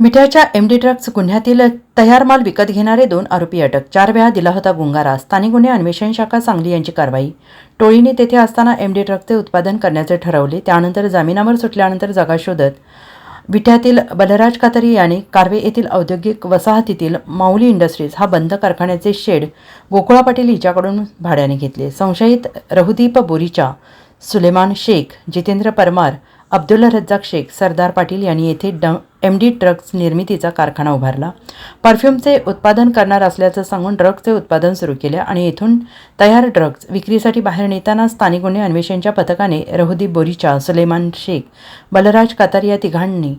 मिठाच्या MD drugs गुन्ह्यातील तयार माल विकत घेणारे दोन आरोपी अटक. चार वेळा दिला होता गुंगारा. स्थानिक गुन्हे अन्वेषण शाखा सांगली यांची कारवाई. टोळीने तेथे असताना एमडी ड्रग्जचे उत्पादन करण्याचे ठरवले. त्यानंतर जामिनावर सुटल्यानंतर जागा शोधत विठ्यातील बलराज कातरी याने कार्वे येथील औद्योगिक वसाहतीतील माऊली इंडस्ट्रीज हा बंद कारखान्याचे शेड गोकुळा पाटील हिच्याकडून भाड्याने घेतले. संशयित रहुदीप बोरीचा सुलेमान शेख जितेंद्र परमार अब्दुल्ला रज्जाक शेख सरदार पाटील यांनी येथे ड एम डी ड्रग्ज निर्मितीचा कारखाना उभारला. परफ्यूमचे उत्पादन करणार असल्याचं सांगून ड्रग्जचे उत्पादन सुरू केले आणि येथून तयार ड्रग्ज विक्रीसाठी बाहेर नेताना स्थानिक गुन्हे अन्वेषणच्या पथकाने रहुदीप बोरीचा सुलेमान शेख बलराज कातार या तिघांनी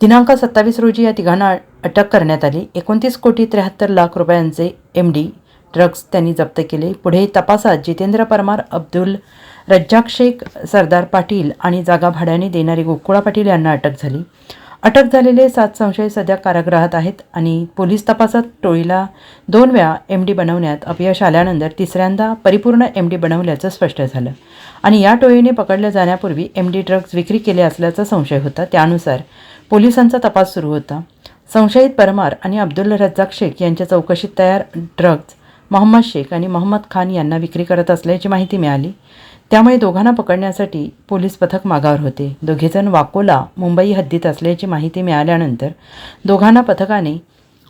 दिनांक सत्तावीस रोजी या तिघांना अटक करण्यात आली. एकोणतीस कोटी त्र्याहत्तर लाख रुपयांचे एम डी ड्रग्ज त्यांनी जप्त केले. पुढे तपासात जितेंद्र परमार अब्दुल रज्जाक शेख सरदार पाटील आणि जागा भाड्याने देणारी गोकुळा पाटील यांना अटक झाली. अटक झालेले सात संशय सध्या कारागृहात आहेत आणि पोलीस तपासात टोळीला दोन वेळा एम डी बनवण्यात अपयश आल्यानंतर तिसऱ्यांदा परिपूर्ण एम डी बनवल्याचं स्पष्ट झालं. आणि या टोळीने पकडल्या जाण्यापूर्वी एम डी ड्रग्ज विक्री केले असल्याचा संशय होता. त्यानुसार पोलिसांचा तपास सुरू होता. संशयित परमार आणि अब्दुल रज्जाक शेख यांच्या चौकशीत तयार ड्रग्ज मोहम्मद शेख आणि मोहम्मद खान यांना विक्री करत असल्याची माहिती मिळाली. त्यामुळे दोघांना पकडण्यासाठी पोलीस पथक मागावर होते. दोघेजण वाकोला मुंबई हद्दीत असल्याची माहिती मिळाल्यानंतर दोघांना पथकाने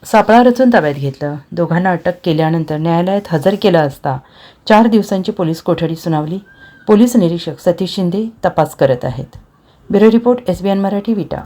सापळा रचून ताब्यात घेतलं. दोघांना अटक केल्यानंतर न्यायालयात हजर केलं असता चार दिवसांची पोलीस कोठडी सुनावली. पोलीस निरीक्षक सतीश शिंदे तपास करत आहेत. Bureau report S B N Marathi Vita.